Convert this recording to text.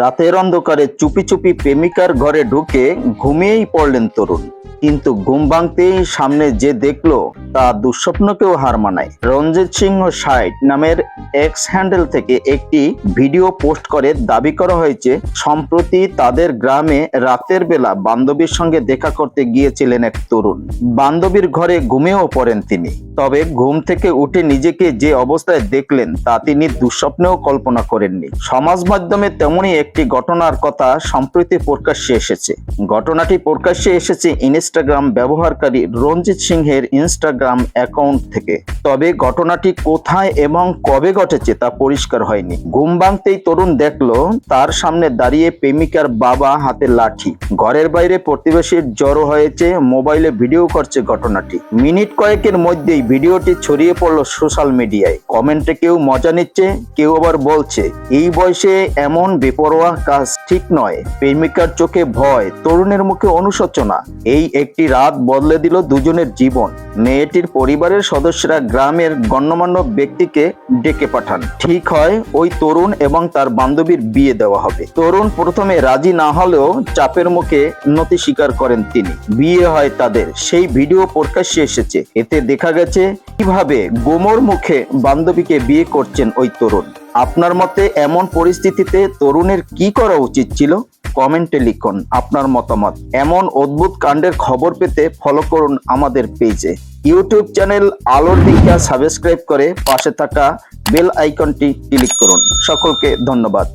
রাতের অন্ধকারে চুপি চুপি প্রেমিকার ঘরে ঢুকে ঘুমিয়েই পড়লেন তরুণ। কিন্তু ঘুম ভাঙতেই সামনে যে দেখল তা দুঃস্বপ্নকেও হার মানায়। রঞ্জিত সিংহ সাইট নামের এক্স হ্যান্ডেল থেকে একটি ভিডিও পোস্ট করে দাবি করা হয়েছে, সম্প্রতি তাদের গ্রামে রাতের বেলা বান্ধবীর সঙ্গে দেখা করতে গিয়েছিলেন এক তরুণ। বান্ধবীর ঘরে ঘুমিয়েও পড়েন তিনি। তবে ঘুম থেকে উঠে নিজেকে যে অবস্থায় দেখলেন তা তিনি দুঃস্বপ্নেও কল্পনা করেননি। সমাজ মাধ্যমে তেমনই একটি ঘটনার কথা সম্প্রতি প্রকাশ্যে এসেছে। ঘটনাটি প্রকাশ্যে এসেছে ইনস্টাগ্রাম ব্যবহারকারী রঞ্জিত সিংহের ইনস্টাগ্রাম অ্যাকাউন্ট থেকে। তবে ঘটনাটি কোথায় এবং কবে ঘটেছে তা পরিষ্কার হয়নি। ঘুম ভাঙতেই তরুণ দেখল, তার সামনে দাঁড়িয়ে প্রেমিকার বাবা হাতে লাঠি। ঘরের বাইরে প্রতিবেশীর জড়ো হয়েছে, মোবাইলে ভিডিও করছে ঘটনাটি। মিনিট কয়েকের মধ্যেই ভিডিওটি ছড়িয়ে পড়ল সোশ্যাল মিডিয়ায়। কমেন্টে কেউ মজা নিচ্ছে, কেউ আবার বলছে, এই বয়সে এমন বেপরোয়া কাজ ঠিক নয়। প্রেমিকার চোখে ভয়, তরুণের মুখে অনুশোচনা। এই একটি রাত বদলে দিল দুজনের জীবন। মেয়েটির পরিবারের সদস্যরা গ্রামের গণ্যমান্য ব্যক্তিকে ডেকে পাঠান। ঠিক হয়, ওই তরুণ এবং তার বান্ধবীর বিয়ে দেওয়া হবে। তরুণ প্রথমে রাজি না হলেও চাপের মুখে নতি স্বীকার করেন তিনি। বিয়ে হয় তাদের। সেই ভিডিও প্রকাশ্যে এসেছে। এতে দেখা গেছে কীভাবে গোমর মুখে বান্ধবীকে বিয়ে করছেন ওই তরুণ। আপনার মতে এমন পরিস্থিতিতে তরুণের কি করা উচিত ছিল? কমেন্টে লিখুন আপনার মতামত। এমন অদ্ভুত কাণ্ডের খবর পেতে ফলো করুন আমাদের পেজে ইউটিউব চ্যানেল আলোর দিকটা সাবস্ক্রাইব করে পাশে থাকা বেল আইকনটি ক্লিক করুন। সকলকে ধন্যবাদ।